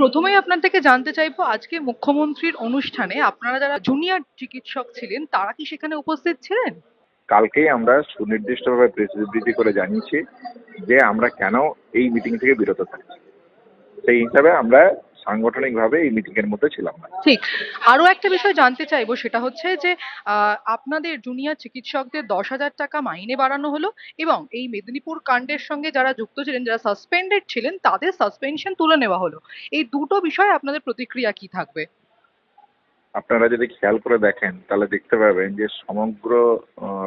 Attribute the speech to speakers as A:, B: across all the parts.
A: প্রথমেই আপনার থেকে জানতে চাইব, আজকে মুখ্যমন্ত্রীর অনুষ্ঠানে আপনারা যারা জুনিয়র চিকিৎসক ছিলেন, তারা কি সেখানে উপস্থিত ছিলেন?
B: কালকেই আমরা সুনির্দিষ্টভাবে প্রেস বিবৃতি করে জানিয়েছি যে আমরা কেন এই মিটিং থেকে বিরত থাকছি। সেই হিসাবে আমরা সাংগঠনিকভাবে এই মিটিং এর মধ্যে ছিলাম না।
A: ঠিক। আরও একটা বিষয় জানতে চাইব সেটা হচ্ছে যে আপনাদের জুনিয়র চিকিৎসকদের দশ হাজার টাকা মাইনে বাড়ানো হলো এবং এই মেদিনীপুর কাণ্ডের সঙ্গে যারা যুক্ত ছিলেন যারা সাসপেন্ডেড ছিলেন তাদের সাসপেনশন তুলে নেওয়া হলো। এই দুটো বিষয়ে আপনাদের প্রতিক্রিয়া কি থাকবে?
B: আপনারা যদি খেয়াল করে দেখেন তাহলে দেখতে পাবেন যে সমগ্র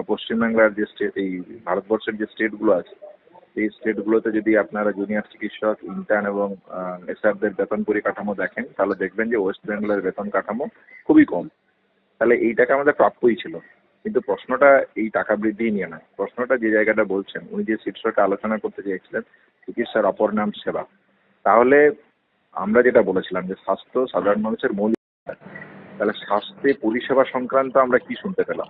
B: পশ্চিমবাংলার যে স্টেট এই ভারতবর্ষের যে স্টেটগুলো আছে এই স্টেটগুলোতে যদি আপনারা জুনিয়র চিকিৎসক ইন্টার্ন এবং এসআরদের বেতন পরিকাঠামো দেখেন, তাহলে দেখবেন যে ওয়েস্ট বেঙ্গলের বেতন কাঠামো খুবই কম। তাহলে এই টাকা আমাদের প্রাপ্যই ছিল। কিন্তু প্রশ্নটা এই টাকা বৃদ্ধি নিয়ে নয়। প্রশ্নটা যে জায়গাটা বলছেন, উনি যে শীর্ষটা আলোচনা করতে চেয়েছিলেন, চিকিৎসার অপর নাম সেবা। তাহলে আমরা যেটা বলেছিলাম যে স্বাস্থ্য সাধারণ মানুষের মৌলিক তাহলে স্বাস্থ্যে পরিষেবা সংক্রান্ত আমরা কি শুনতে পেলাম?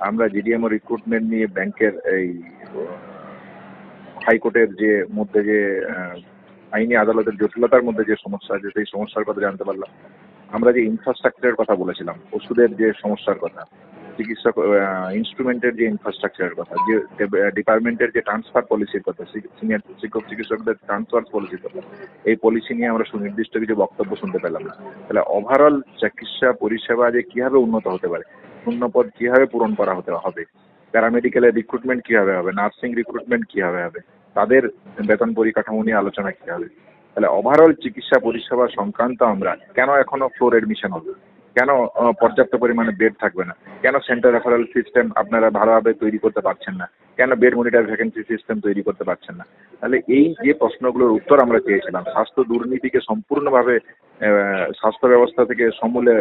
B: আমরা জিডিএমও রিক্রুটমেন্ট নিয়ে ব্যাংকের এই হাইকোর্টের যে মধ্যে যে আইনি আদালতের জটিলতার মধ্যে যে সমস্যা আছে, সেই সমস্যার কথা জানতে পারলাম। আমরা যে ইনফ্রাস্ট্রাকচারের কথা বলেছিলাম, ওষুধের যে সমস্যার কথা, চিকিৎসক ইনস্ট্রুমেন্টের যে ইনফ্রাস্ট্রাকচারের কথা, যে ডিপার্টমেন্টের যে ট্রান্সফার পলিসির কথা সিনিয়র শিক্ষক, চিকিৎসকদের ট্রান্সফার পলিসির কথা, এই পলিসি নিয়ে আমরা সুনির্দিষ্ট কিছু বক্তব্য শুনতে পেলাম না। তাহলে ওভারঅল চিকিৎসা পরিষেবা যে কীভাবে উন্নত হতে পারে, শূন্যপদ কীভাবে পূরণ করা হতে হবে প্যারামেডিক্যালের রিক্রুটমেন্ট কীভাবে হবে? নার্সিং রিক্রুটমেন্ট কীভাবে হবে? তাদের বেতন পরিকাঠামো নিয়ে আলোচনা কি হবে তাহলে ওভারঅল চিকিৎসা পরিষেবা সংক্রান্ত আমরা কেন এখনও ফ্লোর এডমিশন হবে? কেন পর্যাপ্ত পরিমাণে বেড থাকবে না? কেন সেন্টার রেফারেল সিস্টেম আপনারা ভালোভাবে তৈরি করতে পারছেন না? কেন বেড মনিটর ভ্যাকেন্সি সিস্টেম তৈরি করতে পারছেন না? তাহলে এই যে প্রশ্নগুলোর উত্তর আমরা চেয়েছিলাম, স্বাস্থ্য দুর্নীতিকে সম্পূর্ণভাবে স্বাস্থ্য ব্যবস্থা থেকে সমূলে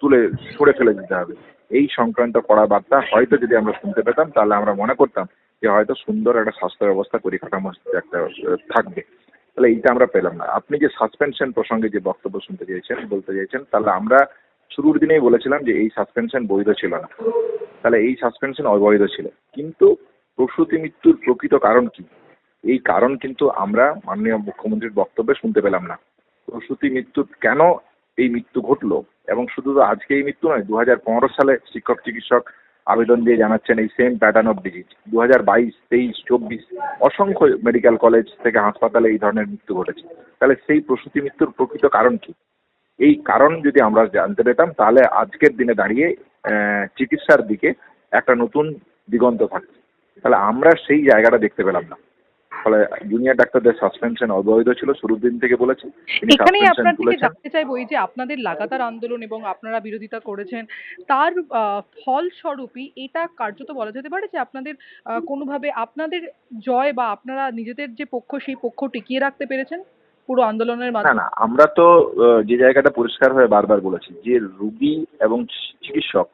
B: তুলে ছুড়ে ফেলে দিতে হবে। এই সংক্রান্ত কড়া বার্তা হয়তো যদি আমরা শুনতে পেতাম, তাহলে আমরা মনে করতাম যে হয়তো সুন্দর একটা স্বাস্থ্য ব্যবস্থা পরিকাঠামো একটা থাকবে। তাহলে এইটা আমরা পেলাম না। আপনি যে সাসপেনশন প্রসঙ্গে যে বক্তব্য শুনতে চেয়েছেন বলতে চেয়েছেন তাহলে আমরা শুরুর দিনেই বলেছিলাম যে এই সাসপেনশন বৈধ ছিল না। তাহলে এই সাসপেনশন অবৈধ ছিল। কিন্তু প্রসূতি মৃত্যুর প্রকৃত কারণ কি? এই কারণ কিন্তু আমরা মাননীয় মুখ্যমন্ত্রীর বক্তব্যে শুনতে পেলাম না। প্রসূতি মৃত্যুর কেন এই মৃত্যু ঘটলো এবং শুধু তো আজকে এই মৃত্যু নয় দু সালে শিক্ষক চিকিৎসক আবেদন দিয়ে জানাচ্ছেন এই সেম প্যাটার্ন অফ ডিজিজ দু হাজার বাইশ, তেইশ, চব্বিশ অসংখ্য মেডিকেল কলেজ থেকে হাসপাতালে এই ধরনের মৃত্যু ঘটেছে। তাহলে সেই প্রসূতি মৃত্যুর প্রকৃত কারণ কি? এই কারণ যদি আমরা জানতে পেতাম, তাহলে আজকের দিনে দাঁড়িয়ে চিকিৎসার দিকে একটা নতুন দিগন্ত থাকছে তাহলে আমরা সেই জায়গাটা দেখতে পেলাম না। ফলে জুনিয়র ডাক্তারদের সাসপেনশন অবৈধ ছিল শুরুর দিন থেকে বলেছে।
A: এখানেই আপনার থেকে জানতে চাইব এই যে আপনাদের লাগাতার আন্দোলন এবং আপনারা বিরোধিতা করেছেন তার ফলস্বরূপই এটা কার্যত বলা যেতে পারে যে আপনাদের কোনোভাবে আপনাদের জয় বা আপনারা নিজেদের যে পক্ষ সেই পক্ষ টিকিয়ে রাখতে পেরেছেন পুরো আন্দোলনের
B: না
A: মাধ্যমে?
B: না আমরা তো যে জায়গাটা পরিষ্কার হয়ে বারবার বলেছি যে রুগী এবং চিকিৎসক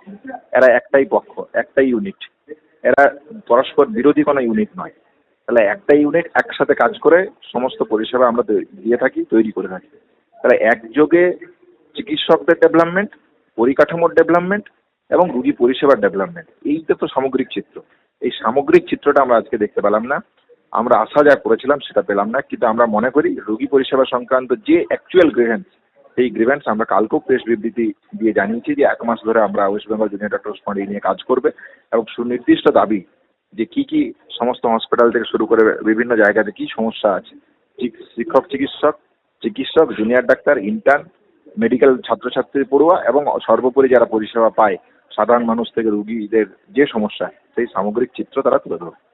B: এরা একটাই পক্ষ একটাই ইউনিট এরা পরস্পর বিরোধী কোনো ইউনিট নয়। তাহলে একটা ইউনিট একসাথে কাজ করে সমস্ত পরিষেবা আমরা দিয়ে থাকি, তৈরি করে থাকি। তাহলে একযোগে চিকিৎসকদের ডেভেলপমেন্ট পরিকাঠামোর ডেভেলপমেন্ট এবং রুগী পরিষেবার ডেভেলপমেন্ট এইটা তো সামগ্রিক চিত্র। এই সামগ্রিক চিত্রটা আমরা আজকে দেখতে পেলাম না। আমরা আশা যা করেছিলাম সেটা পেলাম না, কিন্তু আমরা মনে করি রোগী পরিষেবা সংক্রান্ত যে অ্যাকচুয়াল গ্রিভেন্স সেই গ্রিভেন্স আমরা কালকেও প্রেস বিবৃতি দিয়ে জানিয়েছি যে এক মাস ধরে আমরা ওয়েস্ট বেঙ্গল জুনিয়র ডক্টর এই নিয়ে কাজ করবে এবং সুনির্দিষ্ট দাবি যে কি কি সমস্ত হসপিটাল থেকে শুরু করে বিভিন্ন জায়গাতে কি সমস্যা আছে? শিক্ষক, চিকিৎসক চিকিৎসক জুনিয়র ডাক্তার ইন্টার্ন মেডিকেল ছাত্রছাত্রী পড়ুয়া এবং সর্বোপরি যারা পরিষেবা পায়, সাধারণ মানুষ থেকে রুগীদের যে সমস্যা, সেই সামগ্রিক চিত্র তারা তুলে ধরবে।